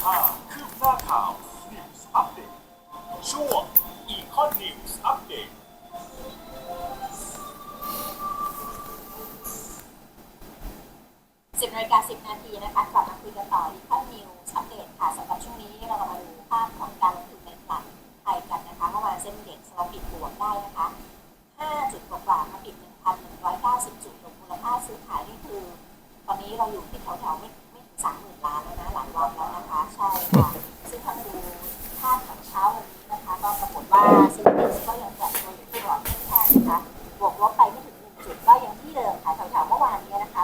5คืบหน้าข่าว News Update ช่วง Econ News Update 10นาฬิกา10นาทีนะคะกลับมาคุยกันต่อที่ข้อนิวอัปเดตค่ะสำหรับช่วงนี้เรามาดูภาพของการลงทุนในตลาดไทยกันนะคะเมื่อวานเส้นเด็กสลับปิดบวกได้นะคะ5จุดกว่าๆมาปิด1,190 จุดรวมมูลค่าซื้อขายนี่คือ ตอนนี้เราอยู่ที่แถวๆไม่ ไม่ถึง30,000ล้านแล้วนะหลายวันแล้วนะคะใช่ค่ะซึ่งถ้าดูภาพของเช้าวันนี้นะคะก็ปรากฏว่าเซ็นดีก็ยังแตะตัวอยู่ที่กรอบแค่นะคะบวกลบไปไม่ถึง1จุดก็ยังที่เดิมค่ะแถวๆเมื่อวานนี้นะคะ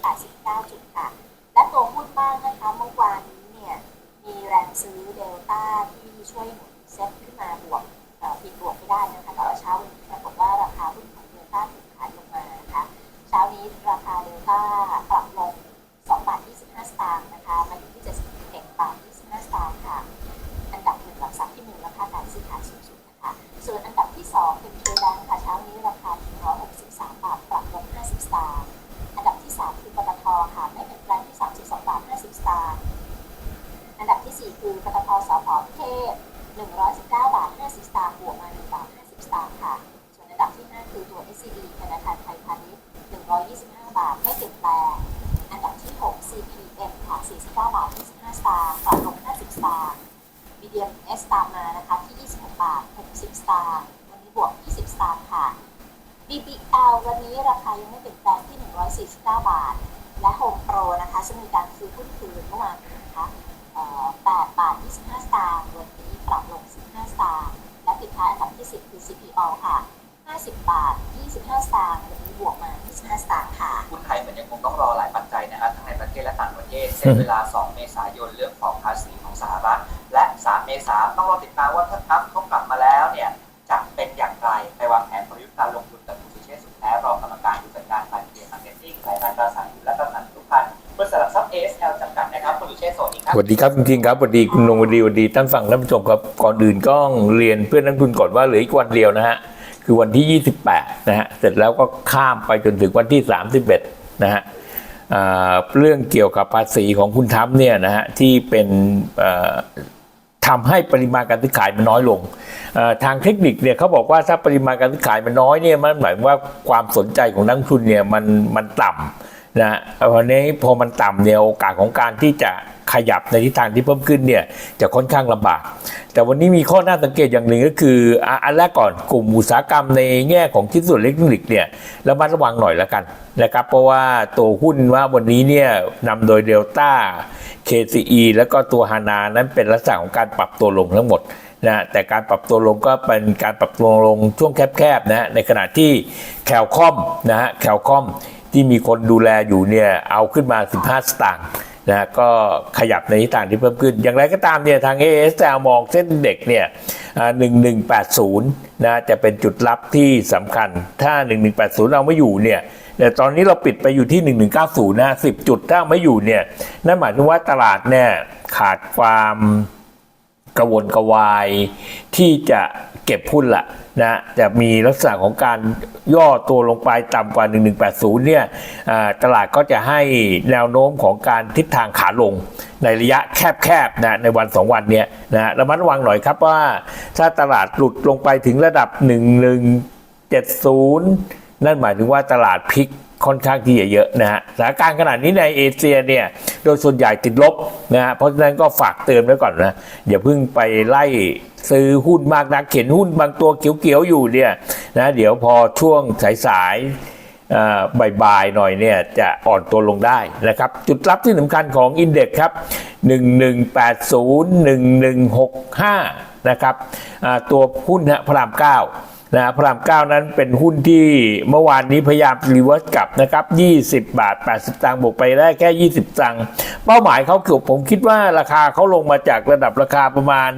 1,189จุดค่ะ และตัวหุ้นบ้างนะคะเมื่อวานนี้เนี่ยมีแรงซื้อเดลต้าที่ช่วยหนุนเซ็ตขึ้นมาบวกปิดบวกไม่ได้นะคะแต่ว่าเช้าวันนี้ปรากฏว่าราคาหุ้นของเดลต้าถูกขายลงมานะคะเช้านี้ราคาเดลต้าปรับลง2บาท25 สตางค์นะคะมาอยู่ที่71บาท25 สตางค์ค่ะ อันดับหนึ่งหลักทรัพย์ที่หนึ่งราคาการซื้อขายสูงสุดนะคะ ส่วนอันดับที่สองเป็นเคแบงค์ค่ะเช้านี้ราคา163 บาทปรับลง50 สตางค์อันดับที่สามคือปตทค่ะไม่เปลี่ยนแปลงที่ 32 บาท 50 สตางค์อันดับที่สี่คือปตทสพเทพ119 บาท 50 สตางค์บวกมา1บาท 50 สตางค์ค่ะ ส่วนอันดับที่ห้า CB ธนาคารไทยพาณิชย์ 125 บาท ไม่เปลี่ยนแปลง อันดับที่ 6 CPM ค่ะ 49 บาท 25 สตางค์ปรับลง 50 สตางค์ BDMs ตามมานะคะที่ 26 บาท 60 สตางค์วันนี้บวก 20 สตางค์ค่ะ BBL วันนี้ราคายังไม่เปลี่ยนแปลงที่ 149 บาท และ Home Pro นะคะซึ่งมีการซื้อหุ้นคืนเมื่อวานนะคะ8บาท 25 สตางค์วันนี้ปรับลง 15 สตางค์และปิดท้ายอันดับที่ 10 คือ CPO ค่ะ 50 บาท 25 สตางค์วันนี้บวกมา 25 สตางค์ค่ะหุ้นไทยมันยังคงต้องรอหลายปัจจัยนะครับทั้งในประเทศและต่างประเทศเช่นเวลา 2 เมษายนเรื่องของภาษีของสหรัฐ และ 3 เมษายนต้องรอติดตามว่าถ้าทรัมป์เขากลับมาแล้วเนี่ยจะเป็นอย่างไรไปวางแผนกลยุทธ์การลงทุนกับคุณสุเชษฐ์สุขแท้รองกรรมการผู้จัดการฝ่ายเทรดมาร์เก็ตติ้งสายงานตราสารหนี้และตราสารทุกพันบริษัทหลักทรัพย์ ASL จำกัดนะครับคุณสุเชษฐ์สวัสดีครับสวัสดีครับจริงๆครับสวัสดีคุณนงสวัสดีสวัสดีท่านฟังท่านผู้ชมครับก่อนอื่นก็เรียนเพื่อนนักทุนก่อนว่าเหลืออีกวันเดียวนะฮะ คือวันที่ 28 นะฮะ เสร็จแล้วก็ข้ามไปจนถึงวันที่ 31 นะฮะเรื่องเกี่ยวกับภาษีของคุณทัพเนี่ยนะฮะที่เป็นทำให้ปริมาณการซื้อขายมันน้อยลง ทางเทคนิคเนี่ยเขาบอกว่าถ้าปริมาณการซื้อขายมันน้อยเนี่ยมันหมายว่าความสนใจของนักทุนเนี่ยมันมันต่ำนะวันนี้พอมันต่ำเนี่ยโอกาสของการที่จะ ขยับในทิศทางที่เพิ่มขึ้นเนี่ยจะค่อนข้างลำบาก แต่วันนี้มีข้อน่าสังเกตอย่างหนึ่งก็คืออันแรกก่อนกลุ่มอุตสาหกรรมในแง่ของชิ้นส่วนเล็กนิกเนี่ยระมัดระวังหน่อยแล้วกันนะครับเพราะว่าตัวหุ้นว่าวันนี้เนี่ยนำโดยเดลต้า KCE แล้วก็ตัวฮานานั้นเป็นลักษณะของการปรับตัวลงทั้งหมดนะแต่การปรับตัวลงก็เป็นการปรับตัวลงช่วงแคบๆนะในขณะที่แคลคอมนะฮะแคลคอมที่มีคนดูแลอยู่เนี่ยเอาขึ้นมา 15 สตางค์ นะก็ขยับในทิศทางที่เพิ่มขึ้น อย่างไรก็ตามเนี่ยทาง ASL มองเส้นเด็กเนี่ย1180นะจะเป็นจุดรับที่สำคัญ ถ้า 1180 เราไม่อยู่เนี่ยแต่ตอนนี้เราปิดไปอยู่ที่ 1190นะ10 จุดถ้าไม่อยู่เนี่ยนั่นหมายถึงว่าตลาดเนี่ยขาดความ กระวนกระวาย ที่จะเก็บหุ้นละนะจะมีลักษณะของการย่อตัวลงไปต่ำกว่า 1180 เนี่ยตลาดก็จะให้แนวโน้มของการทิศทางขาลงในระยะแคบๆนะในวัน 2 วันเนี่ยนะระมัดระวังหน่อยครับว่าถ้าตลาดหลุดลงไปถึงระดับ 1170 นั่นหมายถึงว่าตลาดพลิก ค่อนข้างที่จะเยอะนะฮะสถานการณ์ขนาดนี้ในเอเชียเนี่ยโดยส่วนใหญ่ติดลบนะฮะเพราะฉะนั้นก็ฝากเตือนไว้ก่อนนะอย่าเพิ่งไปไล่ซื้อหุ้นมากนักเข็นหุ้นบางตัวเขียวๆอยู่เนี่ยนะเดี๋ยวพอช่วงสายๆบ่ายๆหน่อยเนี่ยจะอ่อนตัวลงได้นะครับ จุดรับที่สำคัญของอินเด็กซ์ครับ 1180 1165 นะครับตัวหุ้นฮะพระรามเก้า นะพระรามเก้านั้นเป็นหุ้นที่เมื่อวานนี้พยายามรีเวิร์สกลับนะครับ 20 บาท 80ตังค์บวกไปได้แค่ 20 ตังค์เป้าหมายเขาเกือบผมคิดว่าราคาเขาลงมาจากระดับราคาประมาณ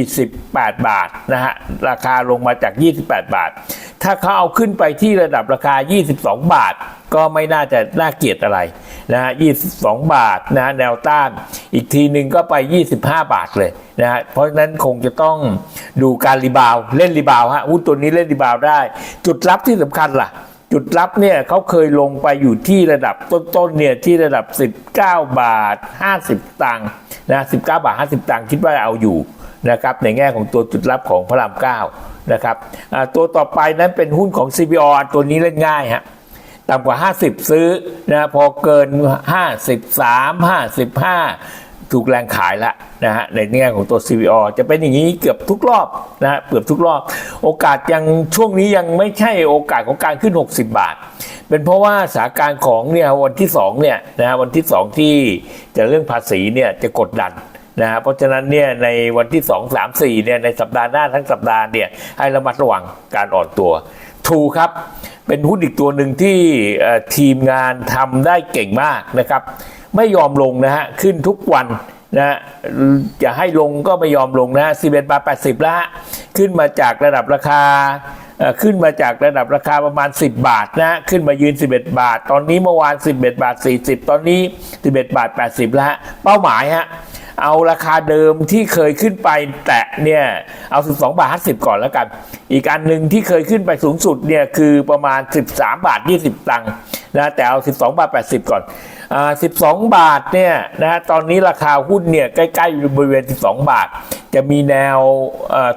28 บาทนะฮะราคาลงมาจาก 28 บาท ถ้าเขาเอาขึ้นไปที่ระดับราคา 22 บาท ก็ไม่น่าจะน่าเกลียดอะไร นะฮะ22 บาทนะแนวต้าน อีกทีหนึ่งก็ไป 25 บาทเลยนะฮะเพราะฉะนั้นคงจะต้องดูการรีบาวเล่นรีบาวฮะหุ้นตัวนี้เล่นรีบาวได้ จุดรับที่สำคัญล่ะ จุดรับเนี่ยเขาเคยลงไปอยู่ที่ระดับต้นๆเนี่ยที่ระดับ 19 บาท 50 ตังค์นะ19 บาท 50 ตังค์คิดว่าเอาอยู่นะครับในแง่ของตัวจุดรับของพระรามเก้านะครับตัวต่อไปนั้นเป็นหุ้นของ CPO ตัวนี้เล่นง่ายฮะ ต่ำกว่า 50 ซื้อนะพอเกิน 53 55 ถูกแรงขายละนะฮะในแง่ของตัว CVO จะเป็นอย่างนี้เกือบทุกรอบนะฮะเกือบทุกรอบ โอกาสยังช่วงนี้ยังไม่ใช่โอกาสของการขึ้น 60 บาท เป็นเพราะว่าสถานการณ์ของเนี่ยวันที่2เนี่ยนะฮะวันที่ 2 ที่จะเรื่องภาษีเนี่ยจะกดดัน นะเพราะฉะนั้นเนี่ยในวันที่ 2 3 4เนี่ยในสัปดาห์หน้าทั้งสัปดาห์เนี่ยให้ระมัดระวังการอ่อนตัวทูครับเป็นหุ้นอีกตัวหนึ่งที่ทีมงานทำได้เก่งมากนะครับไม่ยอมลงนะฮะขึ้นทุกวันนะจะให้ลงก็ไม่ยอมลงนะฮะ11บาท80แล้วฮะขึ้นมาจากระดับราคาขึ้นมาจากระดับราคาประมาณ 10 บาทนะขึ้นมายืน 11 บาท ตอนนี้เมื่อวาน 11 บาท 40 ตอนนี้ 11 บาท 80 แล้วฮะเป้าหมายฮะ เอาราคาเดิมที่เคยขึ้นไปแตะเนี่ยเอา 12 บาท 50 ก่อนแล้วกัน อีกอันหนึ่งที่เคยขึ้นไปสูงสุดเนี่ยคือประมาณ 13 บาท 20 ตังค์นะแต่เอา 12 บาท 80 ก่อนอ่า12 บาทเนี่ยนะตอนนี้ราคาหุ้นเนี่ยใกล้ๆบริเวณ 12 บาท จะมีแนว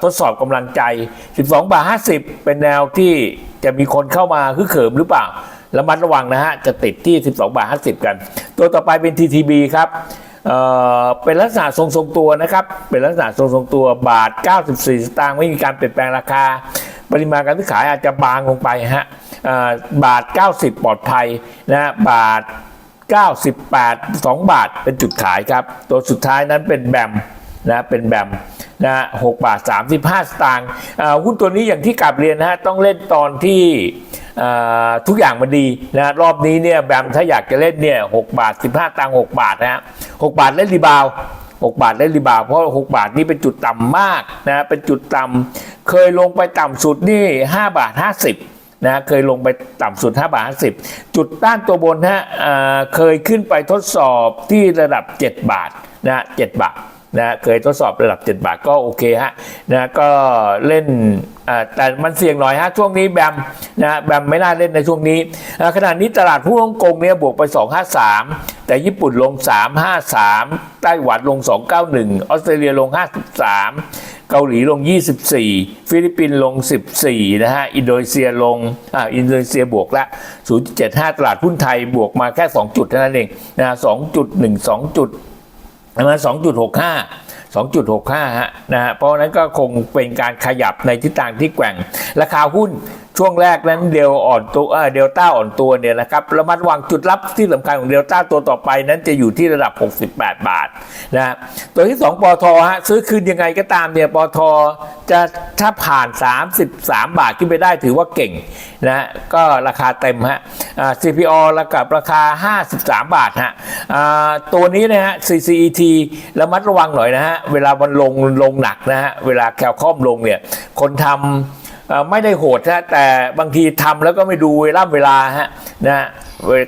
ทดสอบกำลังใจ 12 บาท 50 เป็นแนวที่จะมีคนเข้ามาคือเขิมหรือเปล่าระมัดระวังนะฮะ จะติดที่ 12 บาท 50 กัน ตัวต่อไปเป็น TTB ครับ เป็นลักษณะทรงทรงตัวนะครับ เป็นลักษณะทรงทรงตัวบาท 94 สตางค์ไม่มีการเปลี่ยนแปลงราคา ปริมาณการซื้อขายอาจจะบางลงไปฮะบาท 90 ปลอดภัยนะฮะบาท 98 2 บาทเป็นจุดขายครับ ตัวสุดท้ายนั้นเป็นแบมนะเป็นแบมนะ6บาท 35 สตางค์หุ้นตัวนี้อย่างที่กลับเรียนนะฮะต้องเล่นตอนที่ ทุกอย่างมันดีนะรอบนี้เนี่ยแบมถ้าอยากจะเล่นเนี่ย6บาท 15 ตังค์6บาทนะฮะ6บาทเล่นรีบาว 6 บาทเล่นรีบาว เพราะ 6 บาทนี่เป็นจุดต่ำมากนะเป็นจุดต่ำเคยลงไปต่ำสุดนี่ 5 บาท 50นะเคยลงไปต่ำสุด 5 บาท 50 จุดต้านตัวบนฮะเเคยขึ้นไปทดสอบที่ระดับ 7 บาทนะ7บาท นะเคยทดสอบระดับ 7 บาทก็โอเคฮะนะก็เล่นแต่มันเสี่ยงหน่อยฮะช่วงนี้แบมนะแบมไม่น่าเล่นในช่วงนี้อ่าขณะนี้ตลาดหุ้นฮ่องกงเนี่ยบวกไป 253 แต่ญี่ปุ่นลง 353 ไต้หวันลง 291 ออสเตรเลียลง 53 เกาหลีลง 24 ฟิลิปปินส์ลง 14 นะฮะ อินโดนีเซียลงอ่าอินโดนีเซียบวกละ0.75 ตลาดหุ้นไทยบวกมาแค่ 2 จุดเท่านั้นเองนะ2.1 2จุด ประมาณ2.65 2.65 ฮะนะฮะเพราะนั้นก็คงเป็นการขยับในทิศทางที่แกว่ง ราคาหุ้น ช่วงแรกนั้นเดลอ่อนตัวเดลต้าอ่อนตัวเนี่ยนะครับระมัดระวังจุดรับที่สำคัญของเดลต้าตัวต่อไปนั้นจะอยู่ที่ระดับ 68 บาทนะฮะตัวที่ 2ปอทฮะซื้อคืนยังไงก็ตามเนี่ยปอทจะถ้าผ่าน 33 บาทขึ้นไปได้ถือว่าเก่งนะฮะก็ราคาเต็มฮะอ่า CPO ระกับราคา 53 บาทฮะอ่าตัวนี้นะฮะ CCET ระมัดระวังหน่อยนะฮะเวลามันลงลงหนักนะฮะเวลาแคลคอมลงเนี่ยคนทำ ไม่ได้โหดนะแต่บางทีทำแล้วก็ไม่ดูเวลาเวลาฮะนะ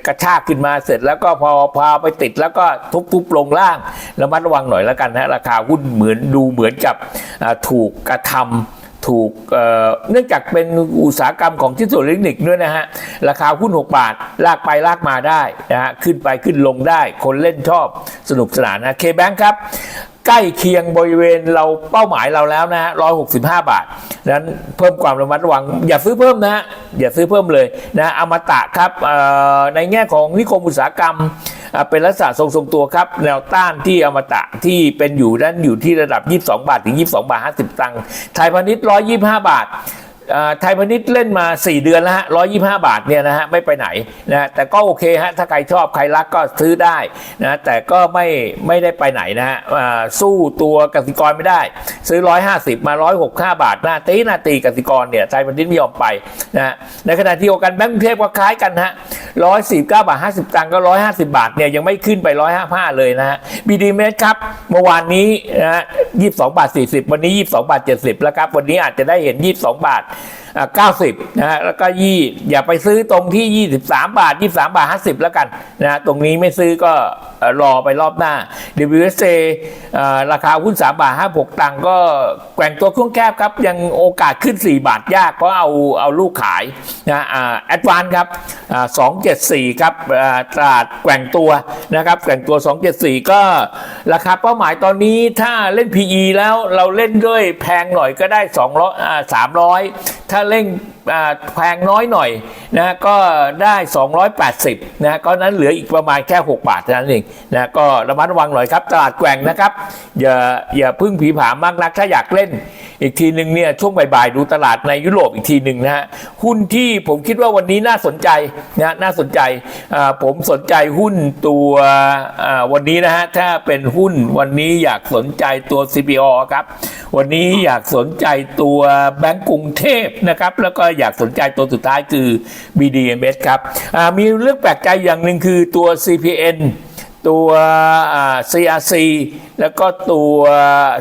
กระชากขึ้นมาเสร็จแล้วก็พอพาไปติดแล้วก็ทุบๆลงล่างระมัดระวังหน่อยแล้วกันนะราคาหุ้นเหมือนดูเหมือนกับถูกกระทำถูกเอ่อเนื่องจากเป็นอุตสาหกรรมของชิ้นส่วนอิเล็กทรอนิกส์ด้วยนะฮะ ราคาหุ้น 6 บาท ลากไปลากมาได้นะฮะ ขึ้นไปขึ้นลงได้ คนเล่นชอบสนุกสนานนะเคแบงครับ ใกล้เคียงบริเวณเราเป้าหมายเราแล้วนะฮะร้อยหกสิบห้าบาท นั้นเพิ่มความระมัดระวัง อย่าซื้อเพิ่มนะฮะอย่าซื้อเพิ่มเลยนะอมตะครับในแง่ของนิคมอุตสาหกรรมเป็นลักษณะทรงทรงตัวครับ แนวต้านที่อมตะที่เป็นอยู่นั้นอยู่ที่ระดับ 22 บาท ถึง 22 บาท 50 ตังค์ไทยพาณิชย์ 125 บาทอ่า ไทยพาณิชย์เล่นมา 4 เดือนแล้วฮะ125บาทเนี่ยนะฮะไม่ไปไหนนะแต่ก็โอเคฮะถ้าใครชอบใครรักก็ซื้อได้นะแต่ก็ไม่ไม่ได้ไปไหนนะฮะสู้ตัวกสิกรไม่ได้ ซื้อ 150 มา 165 บาทหน้าตีหน้าตีกสิกรเนี่ยไทยพาณิชย์ไม่ยอมไปนะฮะในขณะที่โอกันแบงก์กรุงเทพก็คล้ายกันฮะ ร้อยสี่เก้าบาทห้าสิบตังค์ก็ร้อยห้าสิบาทเนี่ยยังไม่ขึ้นไปร้อยห้าห้าเลยนะฮะบีดีเมสครับเมื่อวานนี้นะยี่สิบสองบาทสี่สิบวันนี้ยี่สิบสองบาทเจ็ดสิบแล้วครับวันนี้อาจจะได้เห็นยี่สิบสองบาท อ่า90นะฮะแล้วก็ยี่อย่าไปซื้อตรงที่ 23 บาท 23 บาท 50 แล้วกันนะฮะตรงนี้ไม่ซื้อก็รอไปรอบหน้า WSA เอ่อราคาหุ้น 3 บาท 56 ตังก็แกว่งตัวช่วงแคบครับ ยังโอกาสขึ้น 4 บาทยาก เพราะเอาเอาลูกขายนะอ่าแอดวานครับอ่า274 ครับอ่าตลาดแกว่งตัวนะครับแกว่งตัว 274 ก็ราคาเป้าหมายตอนนี้ถ้าเล่น PE แล้วเราเล่นด้วยแพงหน่อยก็ได้200อ่า300 ถ้าเล่นแพงน้อยหน่อยนะก็ได้ 280นะก็นั้นเหลืออีกประมาณแค่ 6 บาทเท่านั้นเองนะก็ระมัดระวังหน่อยครับ ตลาดแกว่งนะครับ อย่าอย่าพึ่งผีผามากนัก ถ้าอยากเล่น อีกทีหนึ่งเนี่ยช่วงบ่ายๆ ดูตลาดในยุโรปอีกทีหนึ่งนะฮะหุ้นที่ผมคิดว่าวันนี้น่าสนใจนะน่าสนใจผมสนใจหุ้นตัววันนี้นะฮะถ้าเป็นหุ้นวันนี้อยากสนใจตัว CPO ครับ วันนี้อยากสนใจตัวแบงก์กรุงเทพนะครับ แล้วก็อยากสนใจตัวสุดท้ายคือ BDMs ครับอ่ามีเรื่องแปลกใจอย่างหนึ่งคือตัว CPN ตัวอ่า CRC แล้วก็ตัว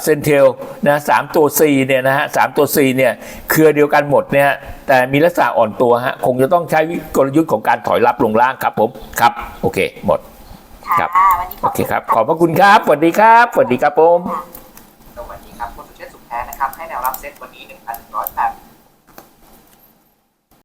เซนเทลนะสามตัว C เนี่ยนะฮะสามตัว C เนี่ยเครือเดียวกันหมดเนี่ยแต่มีลักษณะอ่อนตัวฮะคงจะต้องใช้กลยุทธ์ของการถอยรับลงล่างครับผมครับ โอเค หมดค่ะครับวันนี้ขโออบเคคุณครับ ขอบพระคุณครับสวัสดีครับสวัสดีครับผมค่ะสวัสดีค รับเซตวันนี้หนึ่ง